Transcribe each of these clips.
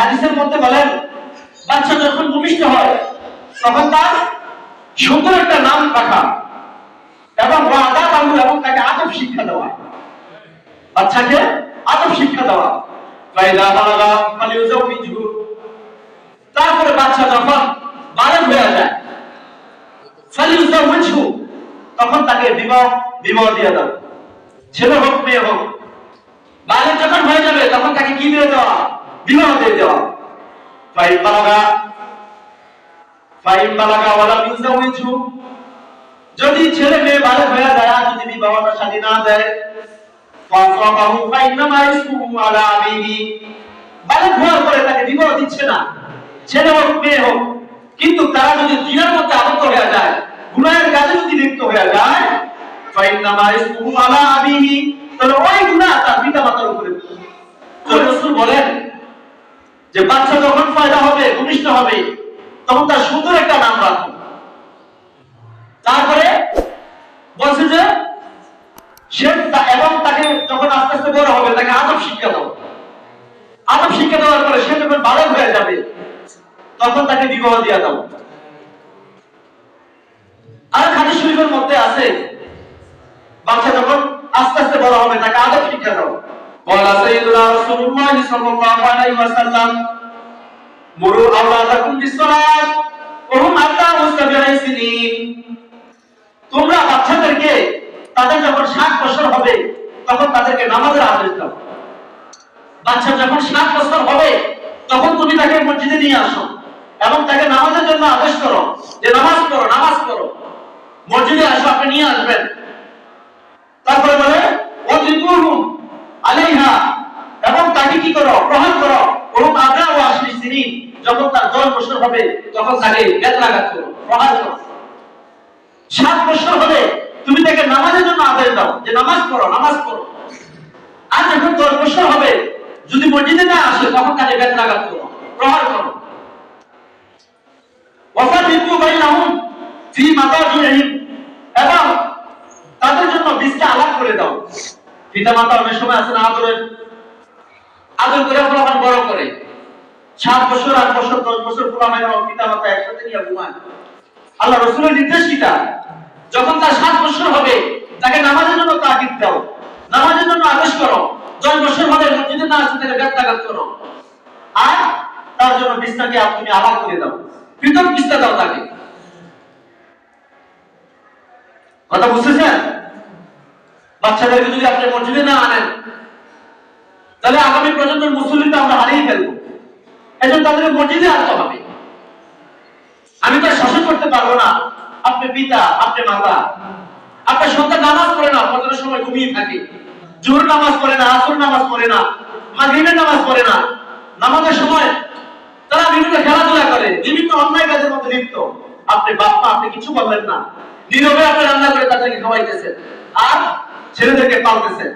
হাদিসের মধ্যে বলেন, বাচ্চা যখন ভূমিষ্ঠ হয়, তখন তার সুন্দর একটা নাম রাখা এবং এবং তাকে আদব শিক্ষা দেওয়া। বাচ্চাকে আদব শিক্ষা দেওয়া। তারপরে বাচ্চা যখন বালক হয়ে যায় তখন তাকে বিবাহ বিবাহ দিয়ে দাও। ছেলে হোক, মেয়ে হোক, বালক যখন হয়ে যাবে, তখন তাকে কি দিয়ে দেওয়া? যদি ছেলে মেয়ে বালক হয়ে যায়, যদি বিবাহটা শাদী না দেয় বালক হওয়ার পরে তাকে বিবাহ দিচ্ছে না। ছেলে হোক, মেয়ে হোক, কিন্তু তারা যদি জিনার মধ্যে আবদ্ধ হয়ে যায়, গুনাহের কাজে যদি লিপ্ত হয়ে যায় ফাইন্নামা ইসমুহু আলা আবিহি, তাহলে ওই তার পিতা মাতার উপরে বলেন যে বাচ্চা যখন ফায়দা হবে, ভূমিষ্ঠ হবে, তখন তার সুন্দর একটা নাম রাখো তারপরে বলছে যে, সে এবং তাকে যখন আস্তে আস্তে বড় হবে, তাকে আদব শিক্ষা দাও। আদব শিক্ষা দেওয়ার পরে সে যখন বালক হয়ে যাবে, তখন তাকে বিবাহ দিয়া দাও। আর হাদিস শরীফের মধ্যে আছে, বাচ্চা যখন আস্তে আস্তে বড় হবে, তাকে আদব শিক্ষা দাও। বলা সাইয়্যিদুনা রাসূলুল্লাহ সাল্লাল্লাহু আলাইহি ওয়াসাল্লাম মুরু আওলাদাকুম বিসসালাত ওয়া হুম আবনাউ সাবি'i সিনিন তোমরা বাচ্চাদেরকে তাদের যখন সাত বছর হবে, তখন তাদেরকে নামাজের আদেশ দাও। বাচ্চা যখন সাত বছর হবে, তখন তুমি তাকে মসজিদে নিয়ে আসো এবং তাকে নামাজের জন্য আদেশ করো যে, নামাজ পড়ো নামাজ পড়ো। মসজিদে আসো, আপনি নিয়ে আসবেন। তারপরে বলে ওয়াজিবুহুম আলাইহা। এবং তাকে কি করো? প্রহার করো। ওরকম আগ্রা ও আসলি সিনি যখন তার দশ বছর হবে, তখন তাকে বেতলাঘাত করো। প্রহার করো। সাত বছর হলে তুমি তাকে নামাজের জন্য আদেশ দাও যে নামাজ পড়ো নামাজ পড়ো। আর যখন দশ বছর হবে, যদি মসজিদে না আসে, তখন তাকে বেতলাঘাত করো। প্রহার করো। ওয়াফারিকু বাইনাহুম ফি মাদাজিহিম এবং তাদের জন্য বীজটা আলাদা করে দাও। পিতা মাতা অনেক সময় আছে না, আদরের আদর করে ফলাফল বড় করে। সাত বছর, আট বছর, দশ বছর ফলাফল পিতা মাতা একসাথে নিয়ে ঘুমায়। আল্লাহ রসুলের নির্দেশ কিটা যখন তার সাত বছর হবে, তাকে নামাজের জন্য তাগিদ দাও। নামাজের জন্য আদেশ করো। দশ বছর হবে, মসজিদে না আসে তাকে ব্যত্যাঘাত করো। আর তার জন্য বিছনাকে তুমি আলাদা করে দাও। পৃথক বিছনা দাও তাকে। কথা বুঝতেছেন? বাচ্চাদেরকে যদি আপনি মসজিদে না আনেন, তাহলে আগামী প্রজন্মের মুসলিমটা আমরা হারিয়ে ফেলব। এজন্য তাদেরকে মসজিদে আনতে হবে। আমি তো শাসন করতে পারব না। আপনি পিতা, আপনি মাতা। আপনার সন্তান নামাজ পড়ে না কতটা সময় ঘুমিয়ে থাকে। জোর নামাজ পড়ে না, আসর নামাজ পড়ে না, মাগরিবের নামাজ পড়ে না। নামাজের সময় তারা বিভিন্ন খেলাধুলা করে, বিভিন্ন অন্যায় কাজের মধ্যে লিপ্ত। আপনি বাপ্পা আপনি কিছু বললেন না। নীরবে আপনি রান্না করে তাদেরকে খাওয়াইতেছেন। আর ছেলেদেরকে পালতেছেন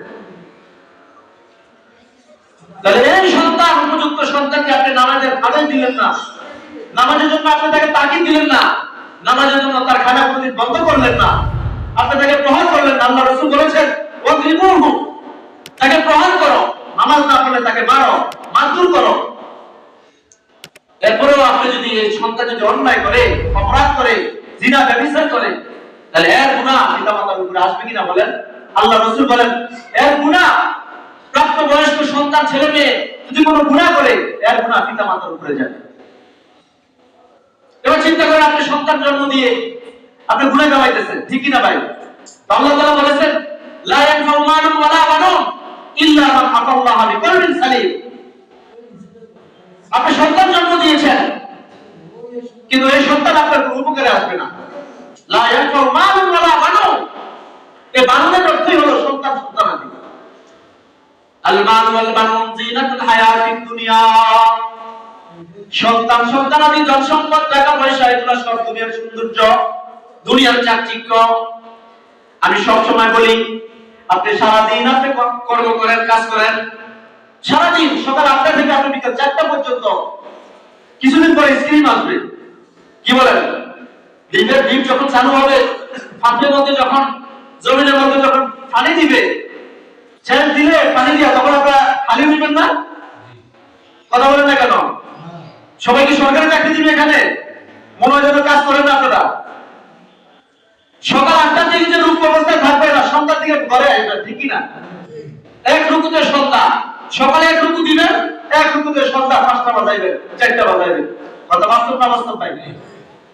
তাকে প্রহার করো। নামাজ না পড়লে তাকে মারো করো। এরপরেও আপনি যদি এই সন্তান যদি অন্যায় করে, অপরাধ করে, জিনা করে, তাহলে এর গুনাহ পিতা মাতার উপরে আসবে কিনা বলেন? আল্লাহ রসুল বলেন, এর গুনাহ, প্রাপ্ত বয়স্ক সন্তান ছেলে মেয়ে যদি কোনো গুনাহ করে, এর গুনাহ পিতা মাতার উপরে যাবে। এবার চিন্তা করে আপনি সন্তান জন্ম দিয়ে আপনি গুনাহ কামাইতেছেন ঠিক কিনা ভাই? আল্লাহ তাআলা বলেছেন, লা ইয়ানফাউ ওয়ালা বানুন ইল্লা মান আতাল্লাহ বিকলবিন সালিম আপনি সন্তান জন্ম দিয়েছেন, কিন্তু এই সন্তান আপনার উপকারে আসবে না। লা ইয়ানফাউ ওয়ালা বানুন সৌন্দর্য, দুনিয়ার চাকচিক্য। আমি সব সময় বলি, আপনি সারাদিন আপনি কর্ম করেন, কাজ করেন। সারাদিন সকাল আটটা থেকে আপনি বিকাল চারটা পর্যন্ত। কিছুদিন পরে স্ক্রিন আসবে। কি বলেন? ডিপ যখন চালু হবে মধ্যে যখন জমিনের মধ্যে যখন পানি দিবে ছেড়ে দিলে পানি দিয়া তখন আপনারা খালি দিবেন না? কথা বলেন না কেন? সবাই কি সরকারি চাকরি দিবে এখানে? মনে হয় কাজ করেন আপনারা। সকাল আটটার দিকে যে রূপ অবস্থায় থাকবে না সন্ধ্যার দিকে ঘরে আসবে, ঠিক না এক রুকুতে সন্ধ্যা। সকালে এক রুকু দিবেন, এক রুকুতে সন্ধ্যা পাঁচটা বাজাইবে চারটা বাজাইবে কথা বাস্তব না বাস্তব পাই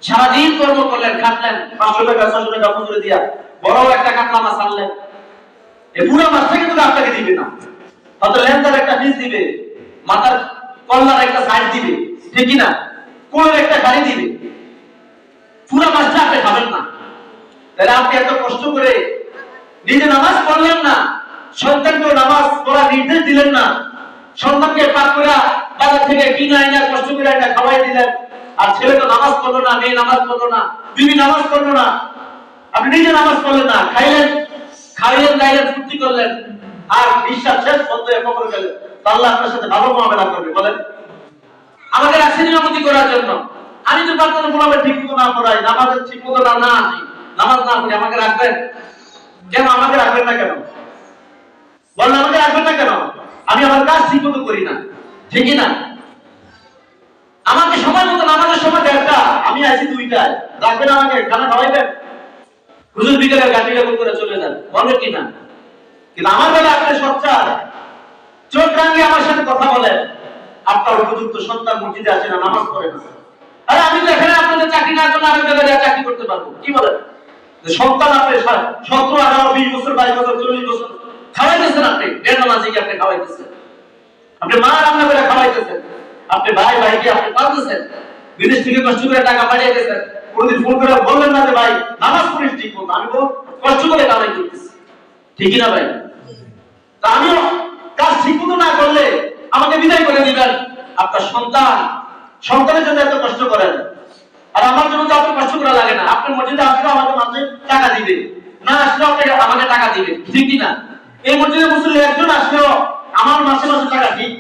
সারাদিন কর্ম করলেন, খাটলেন, পাঁচশো টাকা ছশো টাকা মজুরি দিয়া। বড় একটা কাতলা মাছ আনলেন এই পুরো মাছটা কিন্তু আপনাকে দিবে না। হয়তো লেন্দার একটা পিস দিবে, মাথার কল্লার একটা সাইড দিবে, ঠিক না কোলের একটা গাড়ি দিবে। পুরো মাছটা আপনি খাবেন না। তাহলে আপনি এত কষ্ট করে নিজে নামাজ পড়লেন না সন্তানকে নামাজ পড়া নির্দেশ দিলেন না, সন্তানকে পাক করে বাজার থেকে কিনে আইনা, কষ্ট করে আইনা খাওয়াই দিলেন, আর ছেলে তো নামাজ পড়ল না, মেয়ে নামাজ পড়ল না, বিবি নামাজ পড়ল না আপনি নিজে নামাজ পড়লেন না, খাইলেন খাইলেন, গাইলেন, ফুর্তি করলেন, আর বিশ্বাস শেষ এক করে গেলেন। আল্লাহ আপনার সাথে ভালো মোকাবেলা করবে, বলেন। আমাকে রাখছেন ইমামতি করার জন্য। আমি তো বাচ্চারা বলাবে ঠিক মতো না পড়াই নামাজের ঠিক মতো না না নামাজ না পড়ি আমাকে রাখবেন? কেন আমাকে রাখবেন না কেন? বলেন, আমাকে রাখবেন না কেন? আমি আমার কাজ ঠিক মতো করি না। ঠিকই না আমাকে সময় মতো নামাজের সময় দেড়টা, আমি আছি দুইটায়। রাখবেন আমাকে, খানা খাওয়াইবেন? হুজুর বিকেলে গাড়ি এরকম করে চলে যান। বলেন কি না? কিন্তু আমার বেলা আপনি সচ্চার চোখ রাঙিয়ে আমার সাথে কথা বলেন। আপনার উপযুক্ত সন্তান মসজিদে আসে না, নামাজ পড়ে না। আরে আমি তো এখানে আপনাদের চাকরি না করলে আরেক জায়গায় চাকরি করতে পারব। কি বলেন? সন্তান আপনি সতেরো, আঠারো, বিশ বছর, বাইশ বছর, চল্লিশ বছর খাওয়াইতেছেন আপনি। দেড় নামাজি আপনি খাওয়াইতেছেন। আপনি মা রান্না করে খাওয়াইতেছেন। আপনি ভাই, ভাইকে আপনি পালতেছেন। বিদেশ থেকে কষ্ট করে টাকা পাঠিয়ে গেছেন কোনদিন ফোন করে বললেন না যে, ভাই, নামাজ পড়িস ঠিক মতো। আমি কষ্ট করে কামাই করতেছি ঠিকই না, ভাই? তা আমিও কাজ ঠিক মতো না করলে আমাকে বিদায় করে দিবেন। আপনার সন্তান, সন্তানের জন্য এত কষ্ট করেন। আর আমার জন্য তো আপনার কষ্ট করা লাগে না। আপনার মসজিদে আসলে আমাকে মাসে টাকা দিবে। না আসলে আপনাকে আমাকে টাকা দিবে। ঠিক না এই মসজিদে মুসলিম একজন আসলেও আমার মাসে মাসে টাকা ঠিক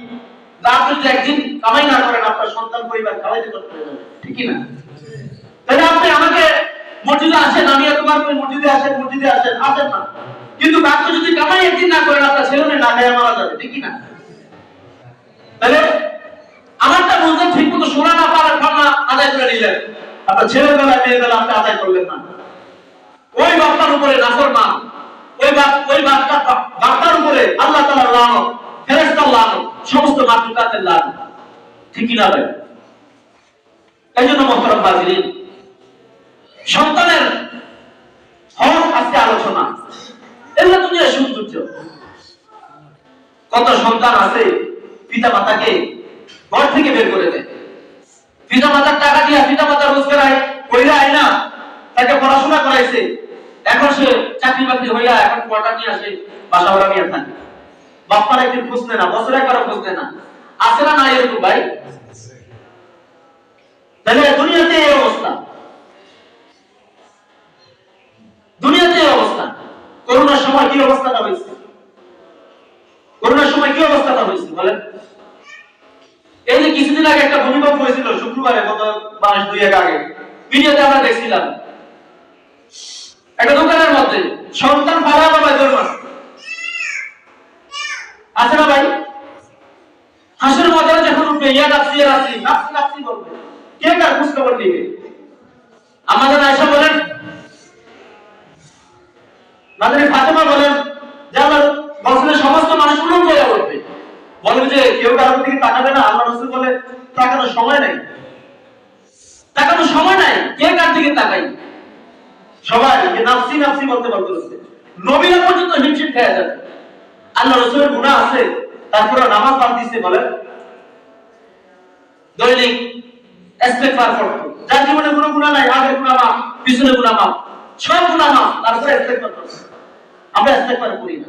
না, আপনি যদি একদিন কামাই না করেন, আপনার সন্তান পরিবার খাওয়াইতে করতে হবে ঠিক কি না তাহলে আপনি আমাকে মসজিদে আসেন, আমি এতবার করে মসজিদে আসেন মসজিদে আসেন আসেন না। কিন্তু আপনি যদি কামাই একদিন না করেন, আপনার মেয়ে না খেয়ে মারা যাবে, ঠিক না তাহলে আমারটা বলতে ঠিক মতো শোনা না পারার ভাবনা আদায় করে নিলেন। আপনার ছেলের বেলা বেলা আপনি আদায় করলেন না। ওই বাপ্তার উপরে নাফর মা ওই বাপ, ওই বাপ্তা বাপ্তার উপরে আল্লাহ তাআলার লানত, ফেরেশতার লানত, সমস্ত মাতৃকাতের লানত ঠিকই না ভাই এই জন্য মোহতরম বাজিরিন সন্তানের হক আজকে আলোচনা এগুলো দুনিয়ার সৌন্দর্য কত সন্তান আছে পিতা মাতাকে ঘর থেকে বের করে দেয়। পিতা মাতার টাকা দিয়ে পিতা মাতার রোজগার কইরা আয় না, তাকে পড়াশোনা করাইছে। এখন সে চাকরি বাকরি হইয়া এখন কোয়ার্টার নিয়ে আসে বাসা ভাড়া নিয়ে থাকে। বাপ্পার একদিন খোঁজ নেয় না, বছরে একবার খোঁজ নেয় না। আছে না না এরকম ভাই? তাহলে দুনিয়াতে এই অবস্থা। দুনিয়াতে এই অবস্থা। করোনার সময় কি অবস্থাটা হয়েছে করোনার সময় কি অবস্থাটা হয়েছে বলেন? এই যে কিছুদিন আগে একটা ভূমিকম্প হয়েছিল, শুক্রবারে, গত মাস দুই এক আগে। ভিডিওতে আমরা দেখছিলাম। একটা দোকানের মধ্যে সন্তান পাড়া বাবা মারছে আছে। না ভাই? হাসির মজারে যখন উঠবে, ইয়া নাফসি ইয়া নাফসি নাফসি নাফসি বলবে। কে কার খোঁজ খবর নিবে? আমাদের আয়সা বলেন। মাদারি ফাতেমা বলেন সমস্ত মানুষ উলঙ্গ হয়ে উঠবে বলেন যে কেউ কারোর দিকে তাকাবে না, আল্লাহ রসুল বলে, তাকানোর সময় নাই। তাকানোর সময় নাই, কে কার দিকে তাকাই সবাই নাফসি নাফসি বলতে বলতে রয়েছে নবীরা পর্যন্ত হিমশিম খেয়ে যাবে। আল্লাহ রসুলের গুণা আছে, তারপরে নামাজ দিচ্ছে দৈনিক ইস্তেগফার যার জীবনে কোনো গুনাহ নাই, আগের গুনাহ মাফ পিছনে মাফ, সব গুনাহ মাফ, তারপরে আমরা ইস্তেগফার করি না।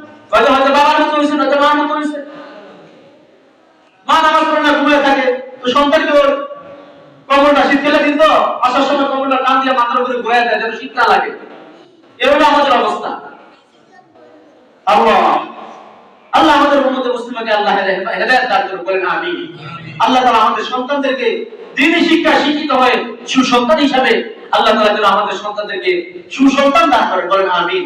হয়তো হয়তো বাবার মতো হয়েছে মার মতো হয়েছে মা নামাজ পড়ে না, ঘুমিয়ে থাকে। তো ওর কবরটা শীতকালে দিন তো আসার সময় টান দিয়ে মাথার উপরে ঘুরে দেয়, যেন শীত না লাগে আমাদের অবস্থা। আল্লাহ আল্লাহ আমাদের উম্মতে মুসলিমকে আল্লাহ হেদায়েত দান করুন, বলেন আমিন। আল্লাহ তাআলা আমাদের সন্তানদেরকে শিক্ষা শিক্ষিত হয়ে সুসন্তান হিসাবে আল্লাহ তাআলা যেন আমাদের সন্তানদেরকে সুসন্তান দান করেন, বলেন আমিন।